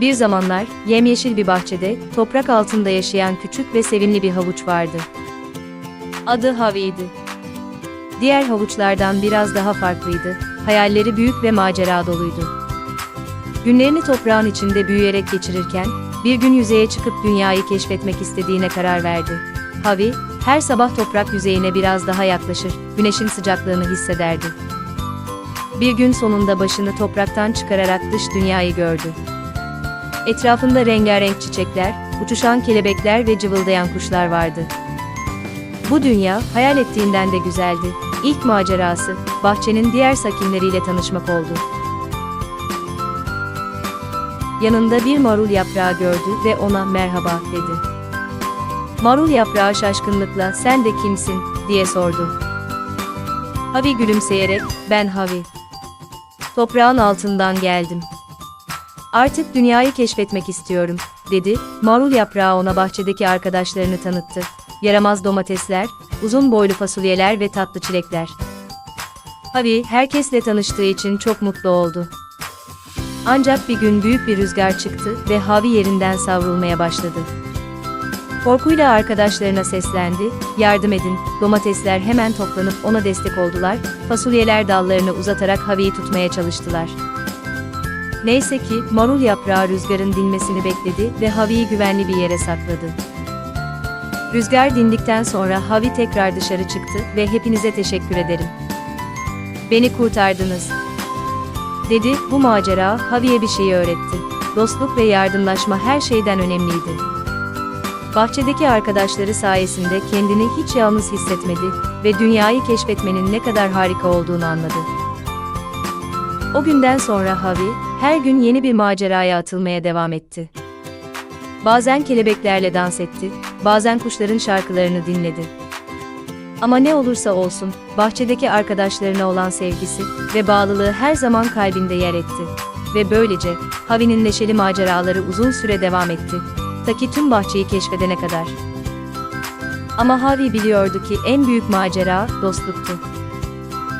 Bir zamanlar, yemyeşil bir bahçede, toprak altında yaşayan küçük ve sevimli bir havuç vardı. Adı Havi'ydi. Diğer havuçlardan biraz daha farklıydı, hayalleri büyük ve macera doluydu. Günlerini toprağın içinde büyüyerek geçirirken, bir gün yüzeye çıkıp dünyayı keşfetmek istediğine karar verdi. Havi, her sabah toprak yüzeyine biraz daha yaklaşır, güneşin sıcaklığını hissederdi. Bir gün sonunda başını topraktan çıkararak dış dünyayı gördü. Etrafında rengarenk çiçekler, uçuşan kelebekler ve cıvıldayan kuşlar vardı. Bu dünya, hayal ettiğinden de güzeldi. İlk macerası, bahçenin diğer sakinleriyle tanışmak oldu. Yanında bir marul yaprağı gördü ve ona merhaba dedi. Marul yaprağı şaşkınlıkla sen de kimsin diye sordu. Havi gülümseyerek ben Havi. Toprağın altından geldim. Artık dünyayı keşfetmek istiyorum, dedi. Marul yaprağı ona bahçedeki arkadaşlarını tanıttı. Yaramaz domatesler, uzun boylu fasulyeler ve tatlı çilekler. Havi herkesle tanıştığı için çok mutlu oldu. Ancak bir gün büyük bir rüzgar çıktı ve Havi yerinden savrulmaya başladı. Korkuyla arkadaşlarına seslendi, yardım edin, domatesler hemen toplanıp ona destek oldular, fasulyeler dallarını uzatarak Havi'yi tutmaya çalıştılar. Neyse ki, marul yaprağı rüzgarın dinmesini bekledi ve Havi'yi güvenli bir yere sakladı. Rüzgar dindikten sonra Havi tekrar dışarı çıktı ve hepinize teşekkür ederim. Beni kurtardınız. Dedi, bu macera Havi'ye bir şeyi öğretti. Dostluk ve yardımlaşma her şeyden önemliydi. Bahçedeki arkadaşları sayesinde kendini hiç yalnız hissetmedi ve dünyayı keşfetmenin ne kadar harika olduğunu anladı. O günden sonra Havi, her gün yeni bir maceraya atılmaya devam etti. Bazen kelebeklerle dans etti, bazen kuşların şarkılarını dinledi. Ama ne olursa olsun, bahçedeki arkadaşlarına olan sevgisi ve bağlılığı her zaman kalbinde yer etti. Ve böylece, Havi'nin neşeli maceraları uzun süre devam etti. Ta ki tüm bahçeyi keşfedene kadar. Ama Havi biliyordu ki en büyük macera, dostluktu.